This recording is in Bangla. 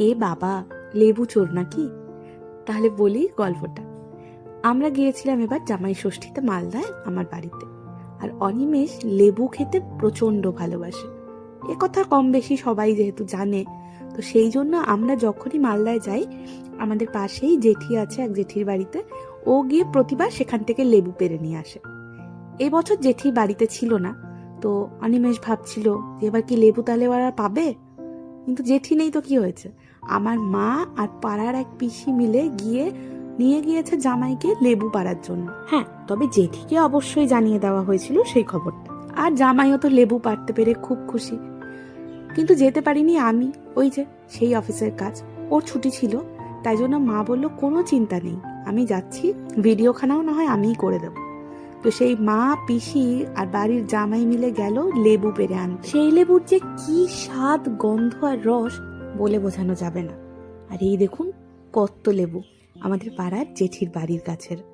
এ বাবা, লেবু চোর নাকি? তাহলে বলি গল্পটা। আমরা গিয়েছিলাম এবার জামাই ষষ্ঠীতে মালদায় আমার বাড়িতে। আর অনিমেষ লেবু খেতে প্রচণ্ড ভালোবাসে। এ কথা কম বেশি সবাই যেহেতু জানে, তো সেই জন্য আমরা যখনই মালদায় যাই, আমাদের পাশেই জেঠি আছে এক জেঠির বাড়িতে। ও গিয়ে প্রতিবার সেখান থেকে লেবু পেরে নিয়ে আসে। এবছর বছর জেঠি বাড়িতে ছিল না, তো অনিমেষ ভাবছিল, এবার কি লেবু তাহলে ওরা পাবে? কিন্তু জেঠি নেই তো কি হয়েছে? আমার মা আর পাড়ার এক পিসি মিলে গিয়ে নিয়ে গিয়েছে জামাইকে লেবু পাড়ার জন্য। হ্যাঁ তবে জেঠিকে অবশ্যই জানিয়ে দেওয়া হয়েছিল সেই খবরটা। আর জামাইও তো লেবু পাড়তে পেরে খুব খুশি। কিন্তু যেতে পারিনি আমি ওই যে সেই অফিসের কাজ। ওর ছুটি ছিল তাই জন্য মা বলল কোনো চিন্তা নেই আমি যাচ্ছি ভিডিওখানাও না হয় আমিই করে দেবো। তো সেই মা, পিসি আর বাড়ির জামাই মিলে গেল লেবু পেরে আনতে। সেই লেবুর যে কি স্বাদ, গন্ধ আর রস বলে বোঝানো যাবে না। আর এই দেখুন কত লেবু আমাদের পাড়ার জেঠির বাড়ির কাছের।